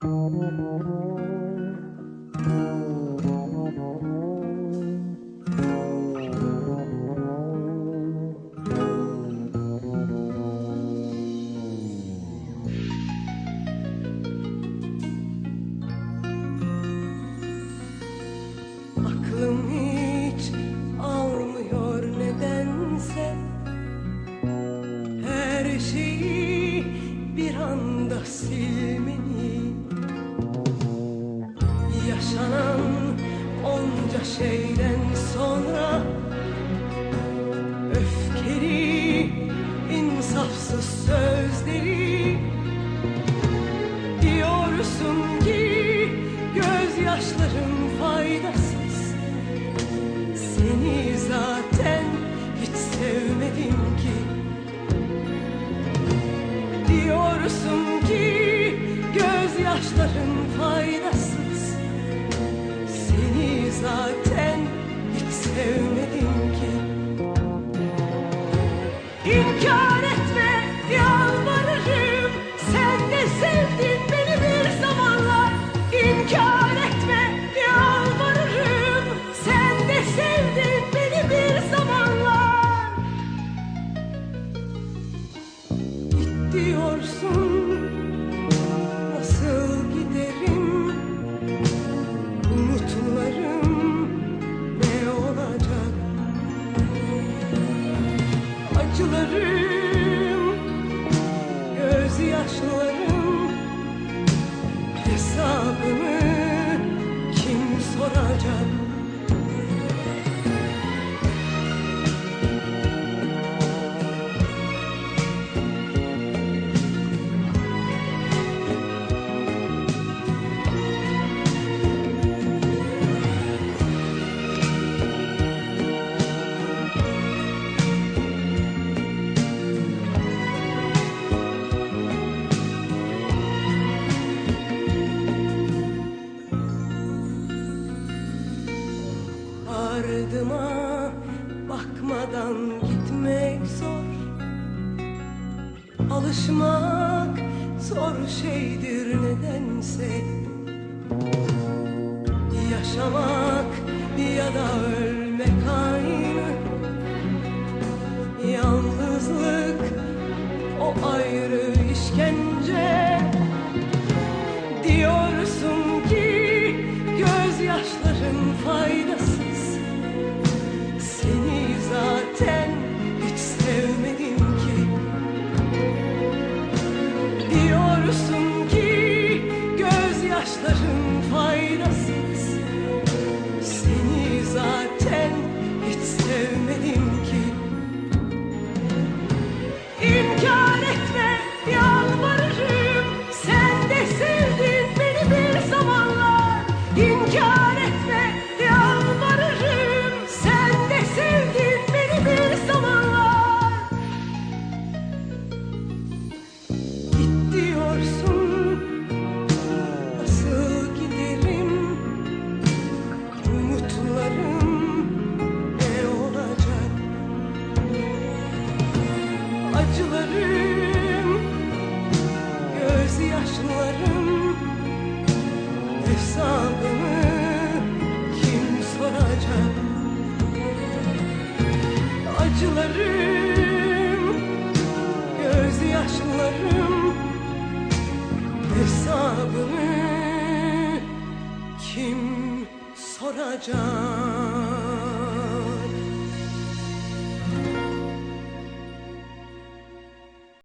Aklım hiç almıyor nedense. Her şeyi bir anda silmeni Yaşanan onca şeyden sonra Öfkeli, insafsız sözleri Diyorsun ki gözyaşların faydasız. Seni zaten hiç sevmedim ki. Diyorsun ki gözyaşların faydasız diyorsun? Nasıl giderim? Umutlarım ne olacak? Acılarım, gözyaşlarım hesabını kim soracak? Alışmak zor şeydir nedense gözyaşların faydasız. Seni zaten hiç sevmedim ki. İnkar etme yalvarırım. Sen de sevdin beni bir zamanlar. İnkar acılarım, gözyaşlarım hesabını kim soracak? Acılarım, gözyaşlarım hesabını kim soracak?